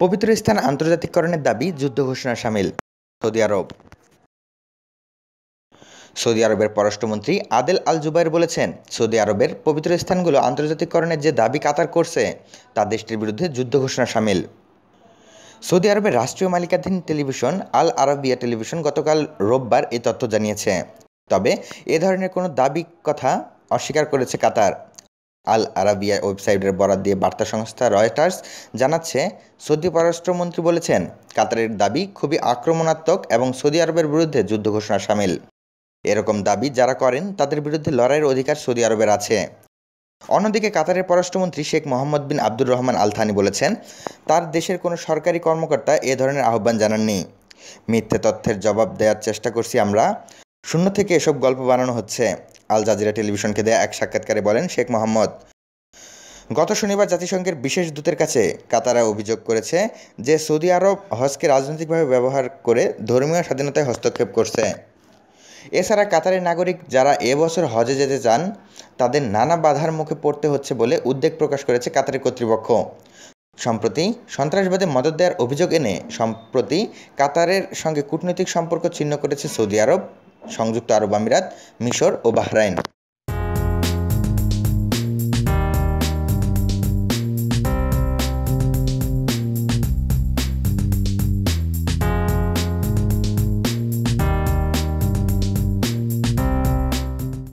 পবিত্র স্থান আন্তর্জাতিককরণের দাবি যুদ্ধ ঘোষণা সামিল সৌদি আরব। সৌদি আরবের পররাষ্ট্রমন্ত্রী আদেল আল জুবাইর বলেছেন, সৌদি আরবের পবিত্র স্থানগুলো আন্তর্জাতিককরণের যে দাবি কাতার করছে, তা দেশটির বিরুদ্ধে যুদ্ধ ঘোষণা সামিল। সৌদি আরবের রাষ্ট্রীয় মালিকাধীন টেলিভিশন আল আরবিয়া টেলিভিশন গতকাল রোববার এই তথ্য জানিয়েছে। তবে এ ধরনের কোনো দাবি কথা অস্বীকার করেছে কাতার। আল আরাবিয়া ওয়েবসাইটের বরাদ দিয়ে বার্তা সংস্থা রয়টার্স জানাচ্ছে, সৌদি পররাষ্ট্রমন্ত্রী বলেছেন, কাতারের দাবি খুবই আক্রমণাত্মক এবং সৌদি আরবের বিরুদ্ধে যুদ্ধ ঘোষণা সামিল। এরকম দাবি যারা করেন, তাদের বিরুদ্ধে লড়াইয়ের অধিকার সৌদি আরবের আছে। অন্যদিকে কাতারের পররাষ্ট্রমন্ত্রী Sheikh Mohammed bin Abdur Rahman Al Thani বলেছেন, তার দেশের কোনো সরকারি কর্মকর্তা এ ধরনের আহ্বান জানাননি। মিথ্যে তথ্যের জবাব দেওয়ার চেষ্টা করছি আমরা। শূন্য থেকে এসব গল্প বানানো হচ্ছে। আল জাজিরা টেলিভিশনকে দেয়া এক সাক্ষাৎকারে বলেন শেখ মোহাম্মদ, গত শনিবার জাতিসংঘের বিশেষ দূতের কাছে কাতারা অভিযোগ করেছে যে সৌদি আরব হজকে রাজনৈতিকভাবে ব্যবহার করে ধর্মীয় স্বাধীনতায় হস্তক্ষেপ করছে। এছাড়া কাতারের নাগরিক যারা এবছর হজে যেতে চান, তাদের নানা বাধার মুখে পড়তে হচ্ছে বলে উদ্বেগ প্রকাশ করেছে কাতারের কর্তৃপক্ষ। সম্প্রতি সন্ত্রাসবাদে মদত দেওয়ার অভিযোগ এনে সম্প্রতি কাতারের সঙ্গে কূটনৈতিক সম্পর্ক ছিন্ন করেছে সৌদি আরব। সংযুক্ত আরব আমিরাত মিশর ও বাহরাইন।